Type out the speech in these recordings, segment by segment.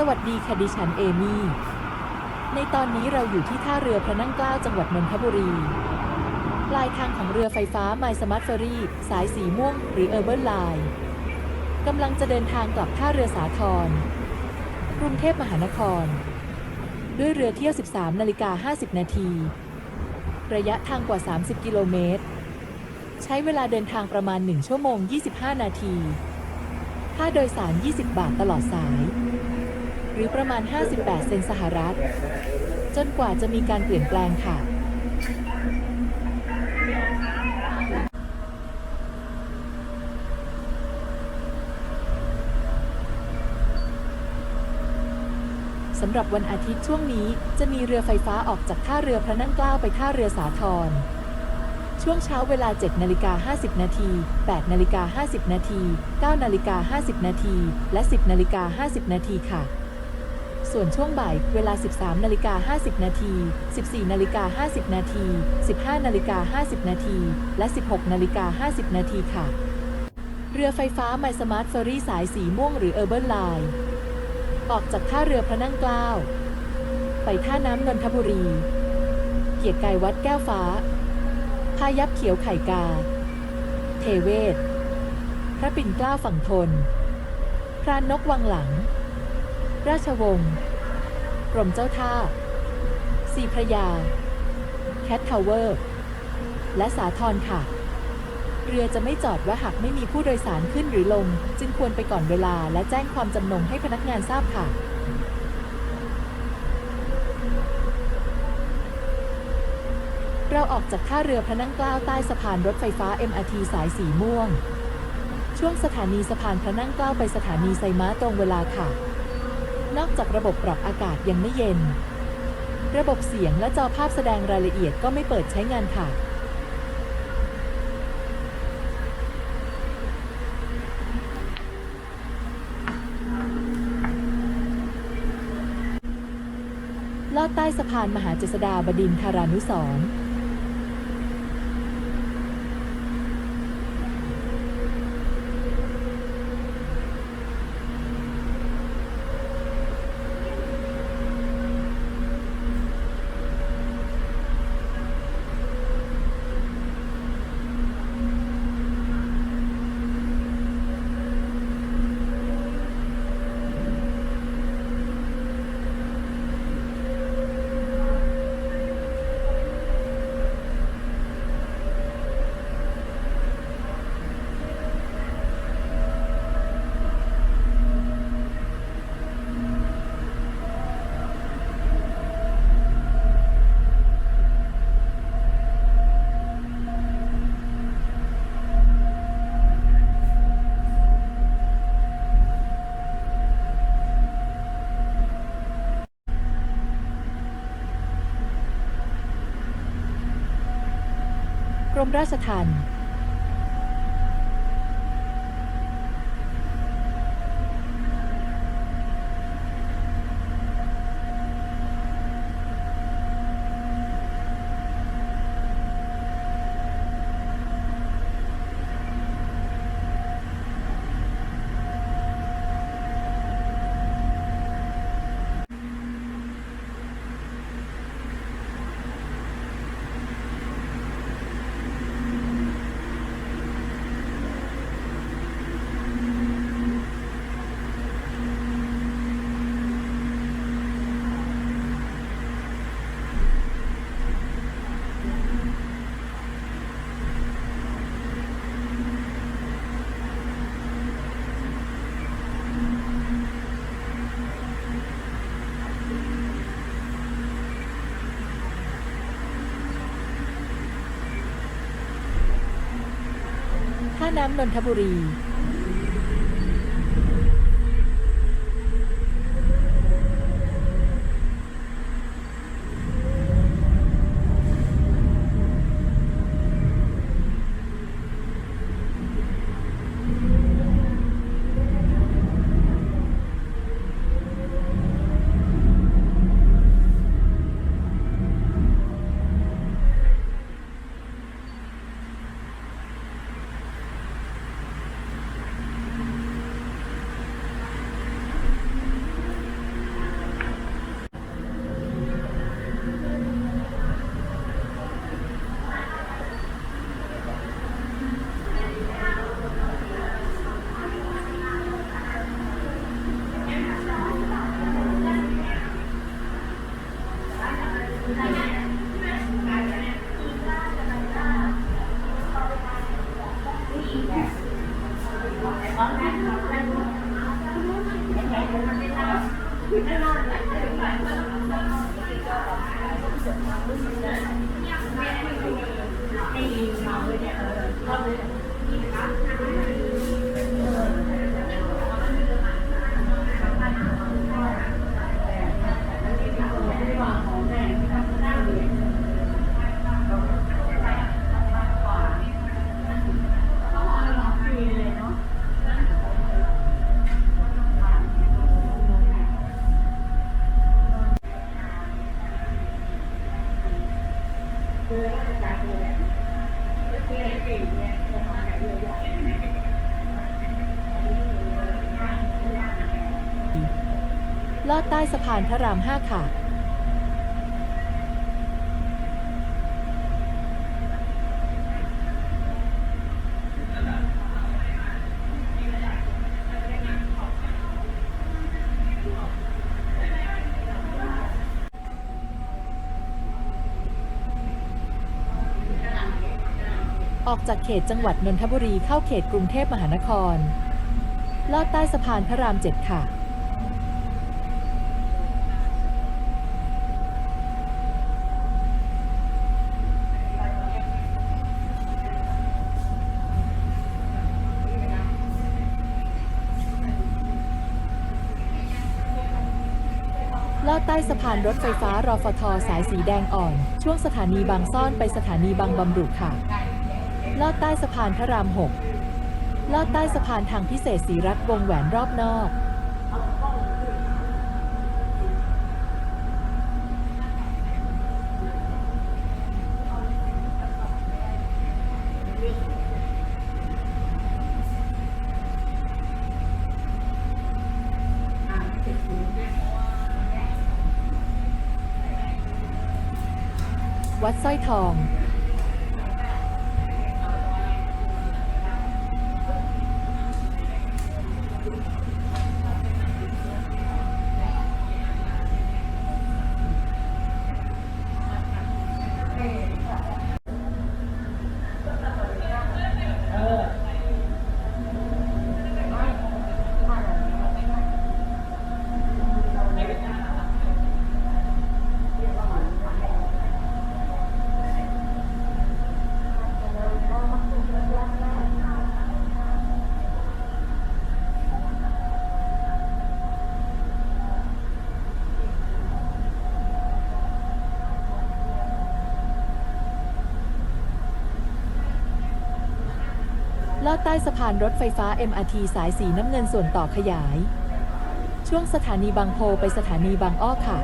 สวัสดีค่ะดิฉันเอมี่ ในตอนนี้เราอยู่ที่ท่าเรือพระนั่งเกล้าจังหวัดนนทบุรี ปลายทางของเรือไฟฟ้า My Smart Ferry สายสีม่วง หรือ Urban Line กำลังจะเดินทางกลับท่าเรือสาทรกรุงเทพมหานคร ด้วยเรือเที่ยว 13 นาฬิกา 50 นาที ระยะทางกว่า 30 กิโลเมตร ใช้เวลาเดินทางประมาณ 1 ชั่วโมง 25 นาที ค่าโดยสาร 20 บาทตลอดสาย รือประมาณ 58 เซนสหรัฐ จนกว่าจะมีการเปลี่ยนแปลงค่ะ สำหรับวันอาทิตย์ช่วงนี้จะมีเรือไฟฟ้าออกจากท่าเรือพระนั่งเกล้าไปท่าเรือสาทรช่วงเช้าเวลา 7นาฬิกา50 นาที 8นาฬิกา50 นาที 9นาฬิกา50 นาที และ 10นาฬิกา50 นาทีค่ะ ส่วนช่วงบ่ายเวลา 13นาฬิกา50 นาที 14นาฬิกา50 นาที 15นาฬิกา50 นาที และ 16นาฬิกา50 นาทีค่ะ เรือไฟฟ้า My Smart Ferry สายสีม่วงหรือ Urban Line ออกจากท่าเรือพระนั่งเกล้า ไปท่าน้ำนนทบุรี เกียรติกายวัดแก้วฟ้าพายัพเขียวไข่กา เทเวศ พระปิ่นเกล้าฝั่งทน พรานนกวังหลัง ราชวงศ์กรมเจ้าท่าสีพระยา แคททาวเวอร์ และสาทรค่ะ เรือจะไม่จอดว่าหากไม่มีผู้โดยสารขึ้นหรือลง จึงควรไปก่อนเวลาและแจ้งความจำนงให้พนักงานทราบค่ะเราออกจากท่าเรือพระนั่งเกล้าใต้สะพานรถไฟฟ้า MRT สายสีม่วง ช่วงสถานีสะพานพระนั่งเกล้าไปสถานีไซม้าตรงเวลาค่ะ นอกจากระบบปรับอากาศยังไม่เย็น ระบบเสียงและจอภาพแสดงรายละเอียดก็ไม่เปิดใช้งานค่ะลอดใต้สะพานมหาเจษฎาบดินทรานุสร รมราชทัณฑ์ท่า น้ำนนทบุรี พานพระรามห้าค่ะ ออกจากเขตจังหวัดนนทบุรีเข้าเขตกรุงเทพมหานคร ลอดใต้สะพานพระรามเจ็ดค่ะ ลอดใต้สะพานรถไฟฟ้ารอฟทสายสีแดงอ่อน ช่วงสถานีบางซ่อนไปสถานีบางบำรุค่ะ ลอดใต้สะพานพระราม6ลอดใต้สะพานทางพิเศษสีรัฐวงแหวนรอบนอก วัด สร้อยทอง ลอดใต้สะพานรถไฟฟ้า MRT สายสีน้ำเงินส่วนต่อขยาย ช่วงสถานีบางโพไปสถานีบางอ้อค่ะ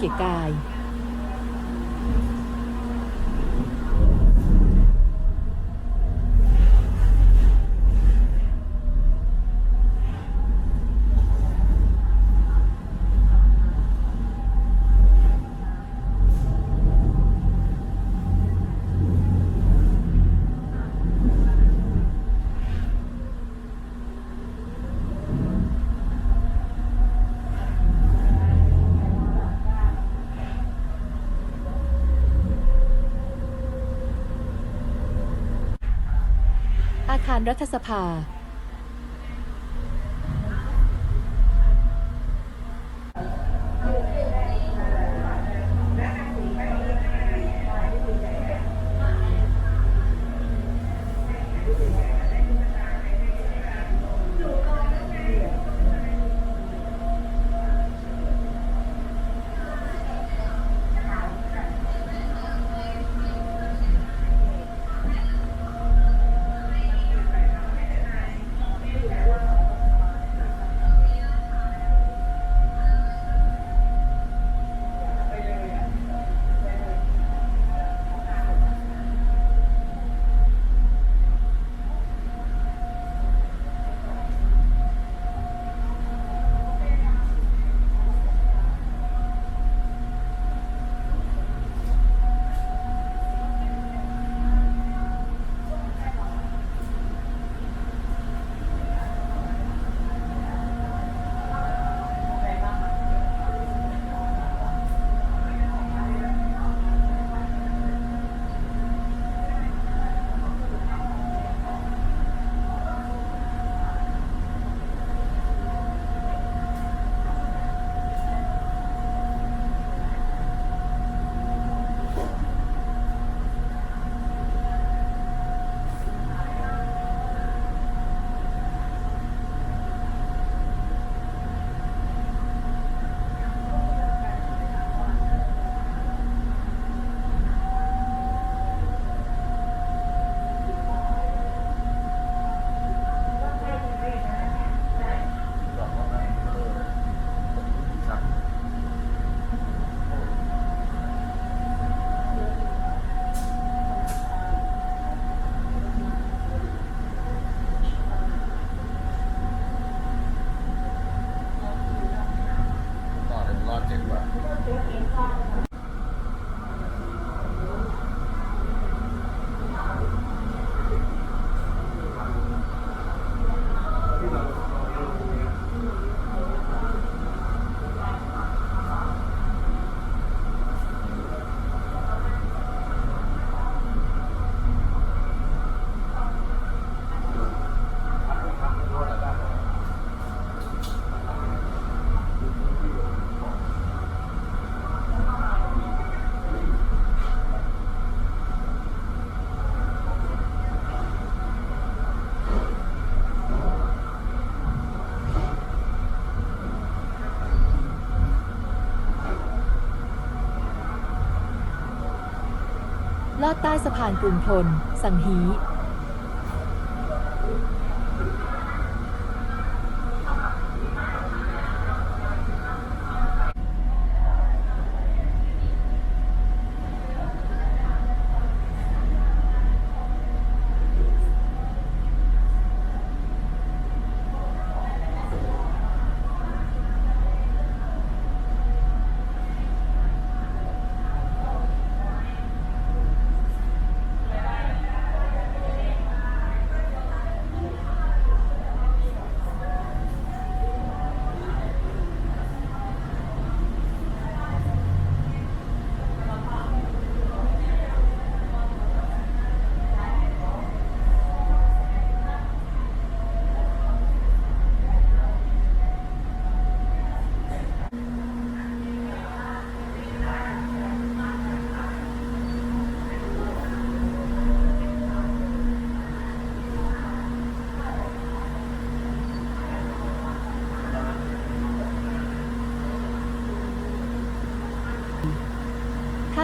เกียรติกาย อารรัฐสภา ใต้สะพานกรุงทน สังฮี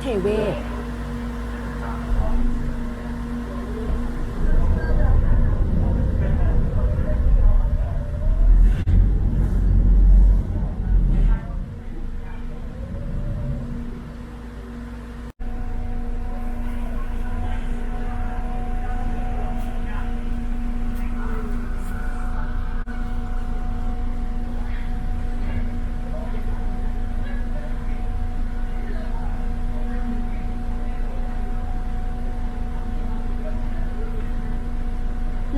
เทเวศ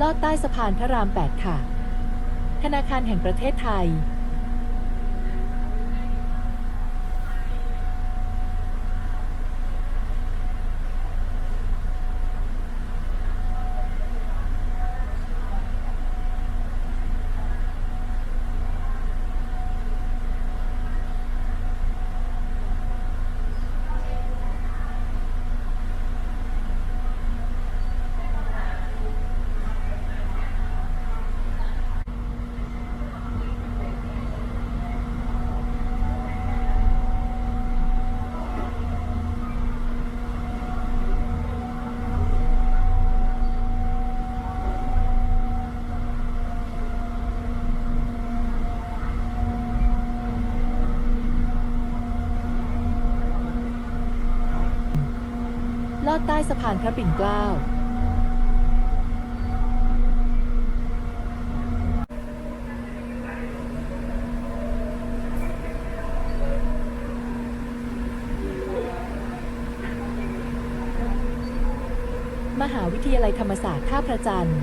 ล อดใต้สะพานพระราม 8 ค่ะ ธนาคารแห่งประเทศไทย ใต้สะพานพระปิ่นเกล้า มหาวิทยาลัยธรรมศาสตร์ท่าพระจันทร์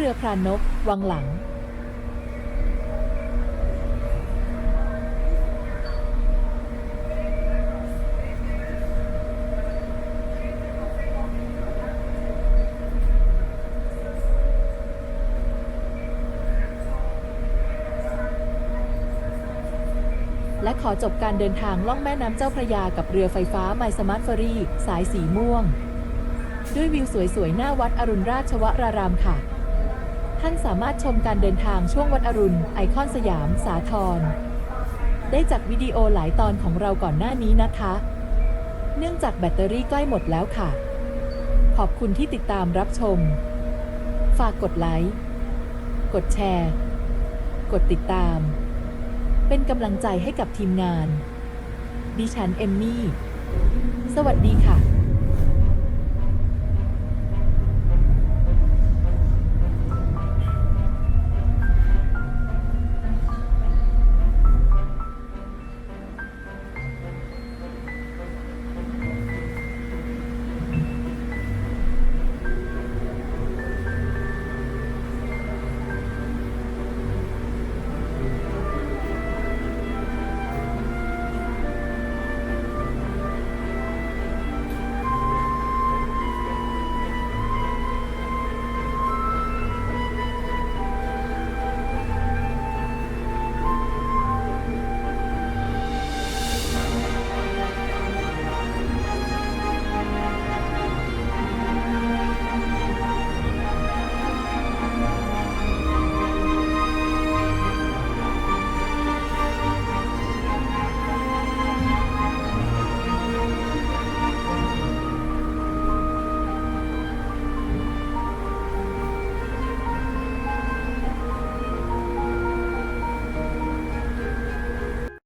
เรือพรานก วังหลัง และขอจบการเดินทางล่องแม่น้ำเจ้าพระยากับเรือไฟฟ้าไมสมาร์ทเฟอรี่ สายสีม่วงด้วยวิวสวยๆ หน้าวัดอรุณราชวรารามค่ะ ท่านสามารถชมการเดินทางช่วงวัดอรุณ ไอคอนสยาม สาทรได้จากวิดีโอหลายตอนของเราก่อนหน้านี้นะคะ เนื่องจากแบตเตอรี่ใกล้หมดแล้วค่ะ ขอบคุณที่ติดตามรับชม ฝากกดไลค์ กดแชร์ กดติดตาม เป็นกำลังใจให้กับทีมงาน ดิฉันเอมมี่ สวัสดีค่ะ